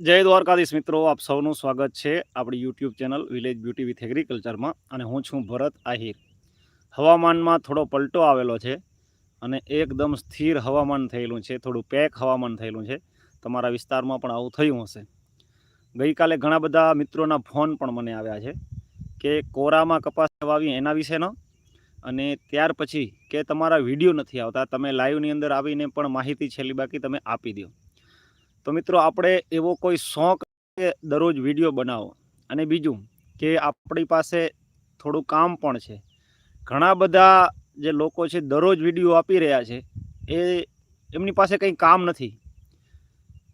જય દ્વારકાધીશ મિત્રો, આપ સૌનું સ્વાગત છે આપણી YouTube channel village beauty with એગ્રીકલ્ચરમાં અને હું છું ભરત આહિર. હવામાનમાં થોડો પલટો આવેલો છે અને એકદમ સ્થિર હવામાન થયેલું છે, થોડું પેક હવામાન થયેલું છે. તમારા વિસ્તારમાં પણ આવું થયું હશે. ગઈકાલે ઘણા બધા મિત્રોના ફોન પણ મને આવ્યા છે કે કોરામાં કપાસ વાવી એના વિશેનો અને ત્યાર પછી કે તમારા વીડિયો નથી આવતા, તમે લાઈવની અંદર આવીને પણ માહિતી છેલ્લી બાકી તમે આપી દો તો મિત્રો આપણે એવો કોઈ શોખ કે દરરોજ વીડિયો બનાવો. અને બીજું કે આપણી પાસે થોડું કામ પણ છે. ઘણા બધા જે લોકો છે દરરોજ વીડિયો આપી રહ્યા છે. એ એમની પાસે કંઈ કામ નથી.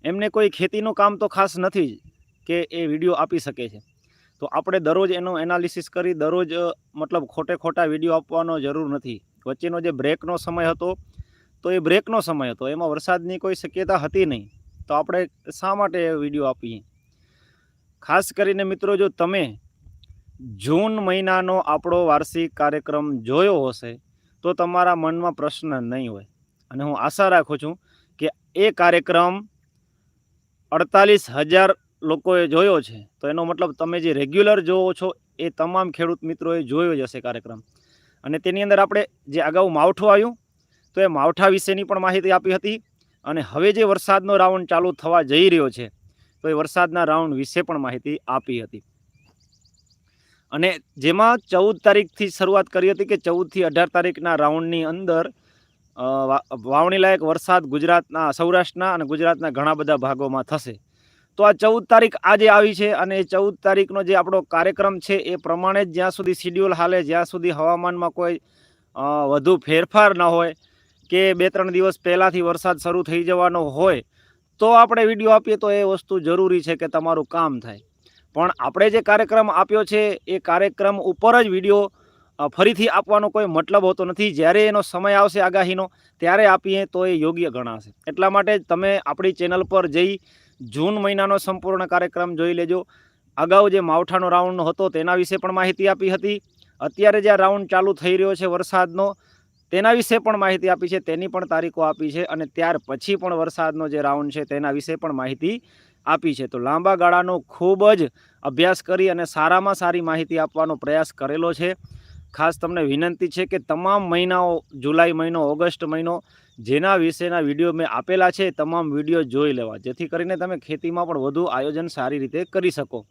એમને કોઈ ખેતીનું કામ તો ખાસ નથી જ કે એ વીડિયો આપી શકે છે. તો આપણે દરરોજ એનું એનાલિસિસ કરી દરરોજ, મતલબ ખોટે ખોટા વીડિયો આપવાનો જરૂર નથી. વચ્ચેનો જે બ્રેકનો સમય હતો, તો એ બ્રેકનો સમય હતો. એમાં વરસાદની કોઈ શક્યતા હતી નહીં. તો આપણે શા માટે વીડિયો આપીએ? ખાસ કરીને મિત્રો, જો તમે જૂન મહિનાનો આપણો વાર્ષિક કાર્યક્રમ જોયો હશે, તો તમારા મનમાં પ્રશ્ન નહીં હોય. અને હું આશા રાખું છું કે એ કાર્યક્રમ અડતાલીસ હજાર લોકોએ જોયો છે. તો એનો મતલબ તમે જે રેગ્યુલર જોવો છો, એ તમામ ખેડૂત મિત્રોએ જોયો જ હશે કાર્યક્રમ. અને તેની અંદર આપણે જે અગાઉ માવઠું આવ્યું, તો એ માવઠા વિશેની પણ માહિતી આપી હતી. અને હવે જે વરસાદનો રાઉન્ડ ચાલુ થવા જઈ રહ્યો છે, તો એ વરસાદના રાઉન્ડ વિશે પણ માહિતી આપી હતી. અને જેમાં ચૌદ તારીખથી શરૂઆત કરી હતી કે ચૌદથી અઢાર તારીખના રાઉન્ડની અંદર વાવણીલાયક વરસાદ ગુજરાતના, સૌરાષ્ટ્રના અને ગુજરાતના ઘણા બધા ભાગોમાં થશે. તો આ ચૌદ તારીખ આજે આવી છે અને એ ચૌદ તારીખનો જે આપણો કાર્યક્રમ છે એ પ્રમાણે જ જ્યાં સુધી શિડ્યુલ હાલે, જ્યાં સુધી હવામાનમાં કોઈ વધુ ફેરફાર ન હોય કે બે ત્રણ દિવસ પહેલાંથી વરસાદ શરૂ થઈ જવાનો હોય, તો આપણે વીડિયો આપીએ તો એ વસ્તુ જરૂરી છે કે તમારું કામ થાય. પણ આપણે જે કાર્યક્રમ આપ્યો છે, એ કાર્યક્રમ ઉપર જ વીડિયો ફરીથી આપવાનો કોઈ મતલબ હોતો નથી. જ્યારે એનો સમય આવશે આગાહીનો, ત્યારે આપીએ તો એ યોગ્ય ગણાશે. એટલા માટે તમે આપણી ચેનલ પર જઈ જૂન મહિનાનો સંપૂર્ણ કાર્યક્રમ જોઈ લેજો. અગાઉ જે માવઠાનો રાઉન્ડ હતો તેના વિશે પણ માહિતી આપી હતી. અત્યારે જે રાઉન્ડ ચાલુ થઈ રહ્યો છે વરસાદનો તેના વિશે પણ માહિતી આપી છે, તેની પણ તારીખો આપી છે અને ત્યાર પછી પણ વરસાદનો જે રાઉન્ડ છે તેના વિશે પણ માહિતી આપી છે. તો લાંબા ગાળાનો ખૂબ જ અભ્યાસ કરી અને સારામાં સારી માહિતી આપવાનો પ્રયાસ કરેલો છે. ખાસ તમને વિનંતી છે કે તમામ મહિનાઓ, જુલાઈ મહિનો, ઓગસ્ટ મહિનો, જેના વિશેના વીડિયો મેં આપેલા છે તમામ વીડિયો જોઈ લેવા. જેથી કરીને તમે ખેતીમાં પણ વધુ આયોજન સારી રીતે કરી શકો.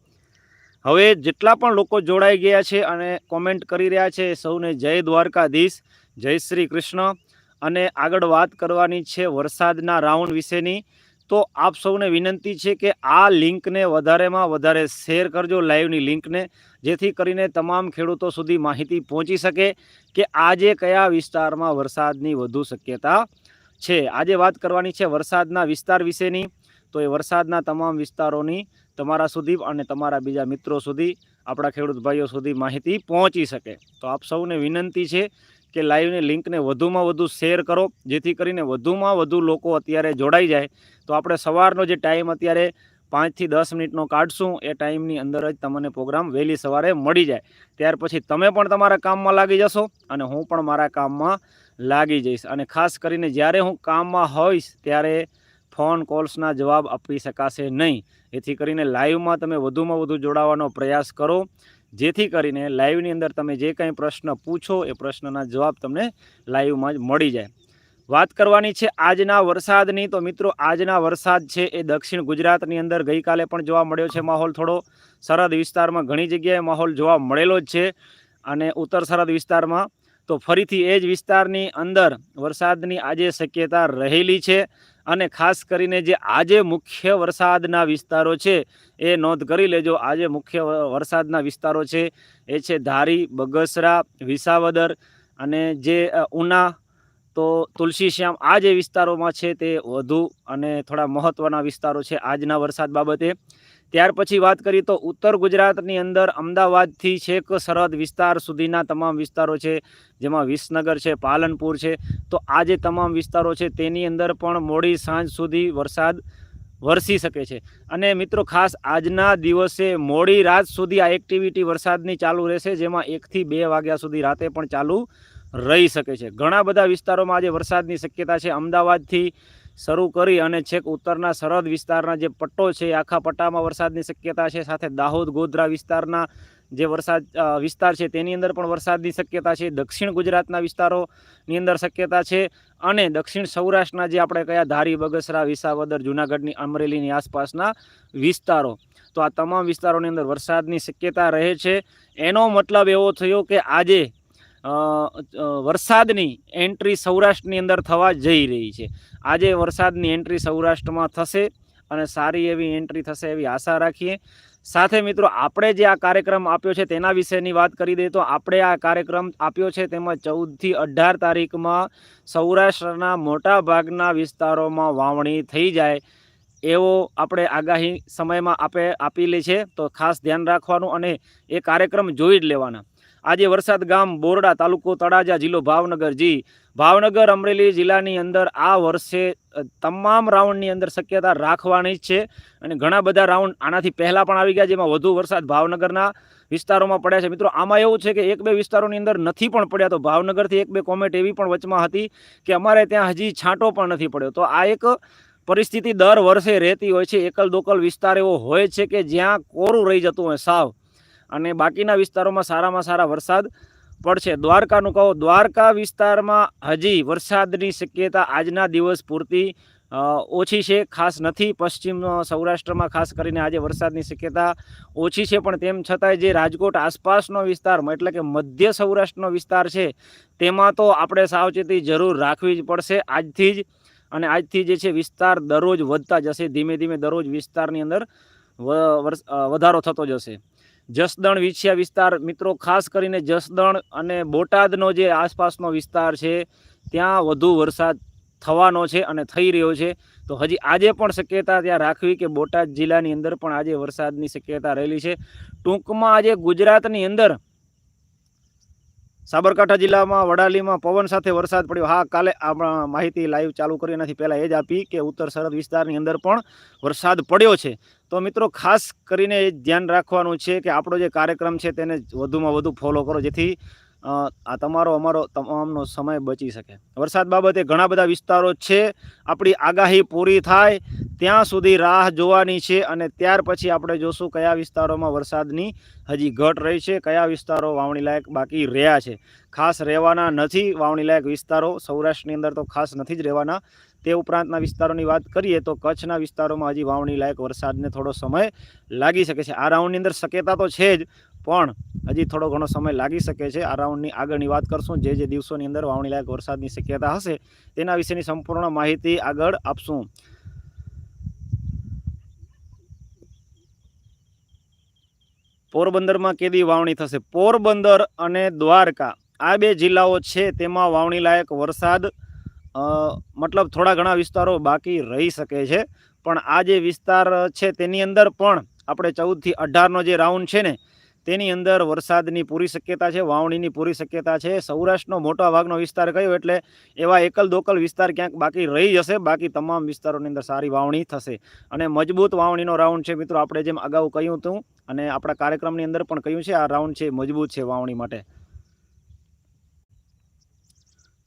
હવે જેટલા પણ લોકો જોડાઈ ગયા છે અને કોમેન્ટ કરી રહ્યા છે સૌને જય દ્વારકાધીશ. જય શ્રી કૃષ્ણ. અને આગળ વાત કરવાની છે વરસાદના રાઉન્ડ વિશેની. તો આપ સૌને વિનંતી છે કે આ લિંકને વધારેમાં વધારે શેર કરજો લાઈવની લિંકને, જેથી કરીને તમામ ખેડૂતો સુધી માહિતી પહોંચી શકે કે આજે કયા વિસ્તારમાં વરસાદની વધુ શક્યતા છે. આજે વાત કરવાની છે વરસાદના વિસ્તાર વિશેની. તો એ વરસાદના તમામ વિસ્તારોની તમારા સુધી અને તમારા બીજા મિત્રો સુધી, આપણા ખેડૂત ભાઈઓ સુધી માહિતી પહોંચી શકે. તો આપ સૌને વિનંતી છે કે લાઈવની લિંકને વધુમાં વધુ શેર કરો. જેથી કરીને વધુમાં વધુ લોકો અત્યારે જોડાઈ જાય. તો આપણે સવારનો જે ટાઈમ અત્યારે પાંચથી દસ મિનિટનો કાઢશું, એ ટાઈમની અંદર જ તમને પ્રોગ્રામ વહેલી સવારે મળી જાય. ત્યાર પછી તમે પણ તમારા કામમાં લાગી જશો અને હું પણ મારા કામમાં લાગી જઈશ. અને ખાસ કરીને જ્યારે હું કામમાં હોઈશ, ત્યારે ફોન કોલ્સના જવાબ આપી શકાશે નહીં. એથી કરીને લાઈવમાં તમે વધુમાં વધુ જોડાવાનો પ્રયાસ કરો. જેથી કરીને લાઈવની અંદર તમે જે કંઈ પ્રશ્ન પૂછો એ પ્રશ્નના જવાબ તમને લાઈવમાં જ મળી જાય. વાત કરવાની છે આજના વરસાદની. તો મિત્રો, આજના વરસાદ છે એ દક્ષિણ ગુજરાતની અંદર ગઈકાલે પણ જોવા મળ્યો છે માહોલ થોડો. સરહદ વિસ્તારમાં ઘણી જગ્યાએ માહોલ જોવા મળેલો જ છે અને ઉત્તર સરહદ વિસ્તારમાં તો ફરીથી એ જ વિસ્તારની અંદર વરસાદની આજે શક્યતા રહેલી છે. અને ખાસ કરીને જે આજે મુખ્ય વરસાદના વિસ્તારો છે, એ નોંધ કરી લેજો. આજે મુખ્ય વરસાદના વિસ્તારો છે, એ છે ધારી, બગસરા, વિસાવદર અને જે ઉના, તો તુલસીશ્યામ આ જે વિસ્તારોમાં છે તે વધુ અને થોડા મહત્ત્વના વિસ્તારો છે આજના વરસાદ બાબતે. ત્યાર પછી વાત કરીએ તો ઉત્તર ગુજરાતની અંદર અમદાવાદથી છેક સરહદ વિસ્તાર સુધીના તમામ વિસ્તારો છે, જેમાં વિસનગર છે, પાલનપુર છે. તો આ જે તમામ વિસ્તારો છે, તેની અંદર પણ મોડી સાંજ સુધી વરસાદ વરસી શકે છે. અને મિત્રો ખાસ આજના દિવસે મોડી રાત સુધી આ એક્ટિવિટી વરસાદની ચાલુ રહેશે, જેમાં એકથી બે વાગ્યા સુધી રાતે પણ ચાલુ રહી શકે છે. ઘણા બધા વિસ્તારોમાં આજે વરસાદની શક્યતા છે. અમદાવાદથી શરૂ કરી અને છેક ઉત્તરના સરહદ વિસ્તારના જે પટ્ટો છે આખા પટ્ટામાં વરસાદની શક્યતા છે. સાથે દાહોદ, ગોધરા વિસ્તારના જે વરસાદ વિસ્તાર છે, તેની અંદર પણ વરસાદની શક્યતા છે. દક્ષિણ ગુજરાતના વિસ્તારોની અંદર શક્યતા છે અને દક્ષિણ સૌરાષ્ટ્રના જે આપણે કયા ધારી, બગસરા, વિસાવદર, જૂનાગઢની, અમરેલીની આસપાસના વિસ્તારો. તો આ તમામ વિસ્તારોની અંદર વરસાદની શક્યતા રહે છે. એનો મતલબ એવો થયો કે આજે વરસાદની એન્ટ્રી સૌરાષ્ટ્રની અંદર થવા જઈ રહી છે. આજે વરસાદની એન્ટ્રી સૌરાષ્ટ્રમાં થશે અને સારી એવી એન્ટ્રી થશે એવી આશા રાખીએ. સાથે મિત્રો, આપણે જે આ કાર્યક્રમ આપ્યો છે તેના વિશેની વાત કરી દઈએ તો આપણે આ કાર્યક્રમ આપ્યો છે તેમાં ચૌદથી અઢાર તારીખમાં સૌરાષ્ટ્રના મોટા ભાગના વિસ્તારોમાં વાવણી થઈ જાય એવો આપણે આગાહી સમયમાં આપે આપી લે છે. તો ખાસ ધ્યાન રાખવાનું અને એ કાર્યક્રમ જોઈ જ લેવાના. આજે વરસાદ ગામ બોરડા તાલુકો તળાજા જિલ્લો ભાવનગર. જી, ભાવનગર અમરેલી જિલ્લાની અંદર આ વર્ષે તમામ રાઉન્ડની અંદર શક્યતા રાખવાની જ છે અને ઘણા બધા રાઉન્ડ આનાથી પહેલાં પણ આવી ગયા, જેમાં વધુ વરસાદ ભાવનગરના વિસ્તારોમાં પડ્યા છે. મિત્રો, આમાં એવું છે કે એક બે વિસ્તારોની અંદર નથી પણ પડ્યા, તો ભાવનગરથી એક બે કોમેન્ટ એવી પણ વચમાં હતી કે અમારે ત્યાં હજી છાંટો પણ નથી પડ્યો. તો આ એક પરિસ્થિતિ દર વર્ષે રહેતી હોય છે. એકલ દોકલ વિસ્તાર એવો હોય છે કે જ્યાં કોરું રહી જતું હોય, સાવ. અને બાકીના વિસ્તારોમાં સારામાં સારા વરસાદ પડશે. દ્વારકાનું કહો, દ્વારકા વિસ્તારમાં હજી વરસાદની શક્યતા આજના દિવસ પૂરતી ઓછી છે, ખાસ નથી. પશ્ચિમ સૌરાષ્ટ્રમાં ખાસ કરીને આજે વરસાદની શક્યતા ઓછી છે, પણ તેમ છતાંય જે રાજકોટ આસપાસનો વિસ્તાર એટલે કે મધ્ય સૌરાષ્ટ્રનો વિસ્તાર છે, તેમાં તો આપણે સાવચેતી જરૂર રાખવી જ પડશે. આજથી જ અને આજથી જે છે વિસ્તાર દરરોજ વધતા જશે. ધીમે ધીમે દરરોજ વિસ્તારની અંદર વધારો થતો જશે. જસદણ વિછિયા વિસ્તાર, મિત્રો, ખાસ કરીને જસદણ અને બોટાદનો જે આસપાસનો વિસ્તાર છે, ત્યાં વધુ વરસાદ થવાનો છે અને થઈ રહ્યો છે. તો હજી આજે પણ શક્યતા ત્યાં રાખવી કે બોટાદ જિલ્લાની અંદર પણ આજે વરસાદની શક્યતા રહેલી છે. ટૂંકમાં આજે ગુજરાતની અંદર સાબરકાંઠા જિલ્લામાં વડાલીમાં પવન સાથે વરસાદ પડ્યો. હા, કાલે આ માહિતી લાઈવ ચાલુ કરી નથી. પહેલાં એ જ આપી કે ઉત્તર સરહદ વિસ્તારની અંદર પણ વરસાદ પડ્યો છે. તો મિત્રો, ખાસ કરીને એ ધ્યાન રાખવાનું છે કે આપણો જે કાર્યક્રમ છે તેને વધુમાં વધુ ફોલો કરો, જેથી આ તમારો, અમારો તમામનો સમય બચી શકે. વરસાદ બાબતે ઘણા બધા વિસ્તારો છે. આપણી આગાહી પૂરી થાય. ત્યાં સુધી રાહ જોવાની છે અને ત્યાર પછી આપણે જોશું કયા વિસ્તારોમાં વરસાદની હજી ઘટ રહી છે, કયા વિસ્તારો વાવણી લાયક બાકી રહ્યા છે. ખાસ રહેવાના નથી વાવણી લાયક વિસ્તારો, સૌરાષ્ટ્રની અંદર તો ખાસ નથી જ રહેવાના. તે ઉપરાંતના વિસ્તારોની વાત કરીએ તો કચ્છના વિસ્તારોમાં હજી વાવણી લાયક વરસાદને થોડો સમય લાગી શકે છે. આ રાઉન્ડની અંદર શક્યતા તો છે જ, પણ હજી થોડો ઘણો સમય લાગી શકે છે. આ રાઉન્ડની આગળની વાત કરશું, જે જે દિવસોની અંદર વાવણી લાયક વરસાદની શક્યતા હશે, તેના વિશેની સંપૂર્ણ માહિતી આગળ આપશું. પોરબંદરમાં કેદી વાવણી થશે? પોરબંદર અને દ્વારકા. આ બે જિલ્લાઓ છે, તેમાં વાવણી લાયક વરસાદ મતલબ થોડા ઘણા વિસ્તારો બાકી રહી શકે છે. પણ આ જે વિસ્તાર છે, તેની અંદર પણ આપણે ચૌદથી અઢારનો જે રાઉન્ડ છે ને તેની અંદર વરસાદની પૂરી શક્યતા છે, વાવણીની પૂરી શક્યતા છે. સૌરાષ્ટ્રનો મોટા ભાગનો વિસ્તાર કયો એટલે એવા એકલ દોકલ વિસ્તાર ક્યાંક બાકી રહી જશે, બાકી તમામ વિસ્તારોની અંદર સારી વાવણી થશે. અને મજબૂત વાવણીનો રાઉન્ડ છે મિત્રો, આપણે જેમ અગાઉ કહ્યું હતું અને આપણા કાર્યક્રમની અંદર પણ કહ્યું છે, આ રાઉન્ડ છે મજબૂત છે વાવણી માટે.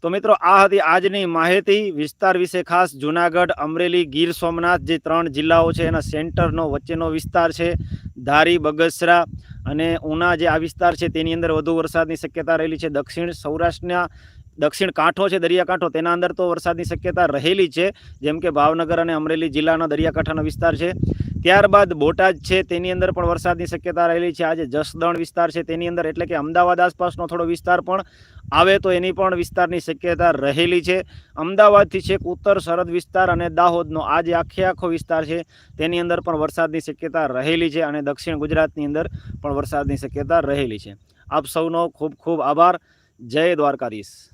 તો મિત્રો, આ હતી આજની માહિતી. વિસ્તાર વિશે ખાસ જુનાગઢ, અમરેલી, ગીર સોમનાથ જે ત્રણ જિલ્લાઓ છે, એના સેન્ટરનો વચ્ચેનો વિસ્તાર છે, ધારી, બગસરા અને ઉના જે આ વિસ્તાર છે તેની અંદર વધુ વરસાદની શક્યતા રહેલી છે. દક્ષિણ સૌરાષ્ટ્રના દક્ષિણ કાંઠો છે, દરિયાકાંઠો, તેના અંદર તો વરસાદની શક્યતા રહેલી છે. જેમ કે ભાવનગર અને અમરેલી જિલ્લાના દરિયાકાંઠાનો વિસ્તાર છે. ત્યારબાદ બોટાદ છે, તેની અંદર પણ વરસાદની શક્યતા રહેલી છે. આજે જસદણ વિસ્તાર છે, તેની અંદર એટલે કે અમદાવાદ આસપાસનો થોડો વિસ્તાર પણ આવે તો એની પણ વિસ્તારની શક્યતા રહેલી છે. અમદાવાદથી છેક ઉત્તર સરહદ વિસ્તાર અને દાહોદનો આ જે આખે આખો વિસ્તાર છે, તેની અંદર પણ વરસાદની શક્યતા રહેલી છે અને દક્ષિણ ગુજરાતની અંદર પણ વરસાદની શક્યતા રહેલી છે. આપ સૌનો ખૂબ ખૂબ આભાર. જય દ્વારકાધીશ.